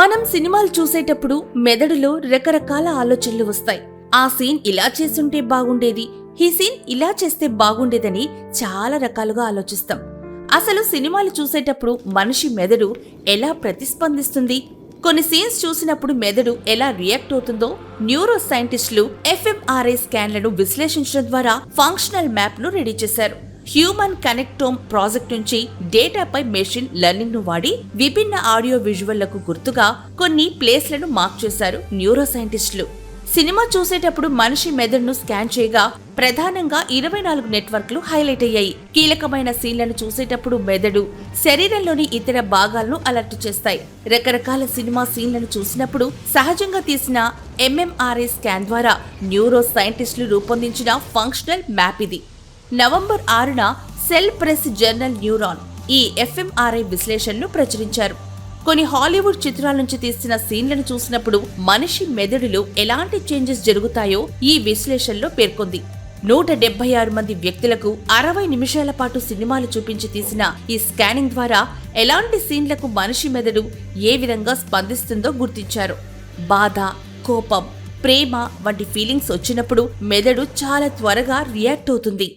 మనం సినిమాలు చూసేటప్పుడు మెదడులో రకరకాల ఆలోచనలు వస్తాయి. ఆ సీన్ ఇలా చేస్తుంటే బాగుండేది ఈ సీన్ ఇలా చేస్తే బాగుండేదని చాలా రకాలుగా ఆలోచిస్తాం. అసలు సినిమాలు చూసేటప్పుడు మనిషి మెదడు ఎలా ప్రతిస్పందిస్తుంది? కొన్ని సీన్స్ చూసినప్పుడు మెదడు ఎలా రియాక్ట్ అవుతుందో న్యూరో సైంటిస్టులు ఎఫ్ఎంఆర్ఐ స్కాన్లను విశ్లేషించడం ద్వారా ఫంక్షనల్ మ్యాప్ను రెడీ చేశారు. హ్యూమన్ కనెక్టోమ్ ప్రాజెక్ట్ నుంచి డేటాపై మెషిన్ లెర్నింగ్ను వాడి విభిన్న ఆడియో విజువల్లకు గుర్తుగా కొన్ని ప్లేస్లను మార్క్ చేశారు న్యూరో సైంటిస్టులు సినిమా చూసేటప్పుడు మనిషి మెదడును స్కాన్ చేయగా ప్రధానంగా ఇరవై నాలుగు నెట్వర్క్లు హైలైట్ అయ్యాయి. కీలకమైన సీన్లను చూసేటప్పుడు మెదడు శరీరంలోని ఇతర భాగాలను అలర్ట్ చేస్తాయి. రకరకాల సినిమా సీన్లను చూసినప్పుడు సహజంగా తీసిన ఎంఎంఆర్ఐ స్కాన్ ద్వారా న్యూరో సైంటిస్టులు రూపొందించిన ఫంక్షనల్ మ్యాప్ ఇది. నవంబర్ ఆరున సెల్ ప్రెస్ జర్నల్ న్యూరాన్ ఈ ఎఫ్ఎంఆర్ఐ విశ్లేషణను ప్రచురించారు. కొన్ని హాలీవుడ్ చిత్రాల నుంచి తీసిన సీన్లను చూసినప్పుడు మనిషి మెదడులో ఎలాంటి చేంజెస్ జరుగుతాయో ఈ విశ్లేషణలో పేర్కొంది. నూట డెబ్బై ఆరు మంది వ్యక్తులకు అరవై నిమిషాల పాటు సినిమాలు చూపించి తీసిన ఈ స్కానింగ్ ద్వారా ఎలాంటి సీన్లకు మనిషి మెదడు ఏ విధంగా స్పందిస్తుందో గుర్తించారు. బాధ కోపం ప్రేమ వంటి ఫీలింగ్స్ వచ్చినప్పుడు మెదడు చాలా త్వరగా రియాక్ట్ అవుతుంది.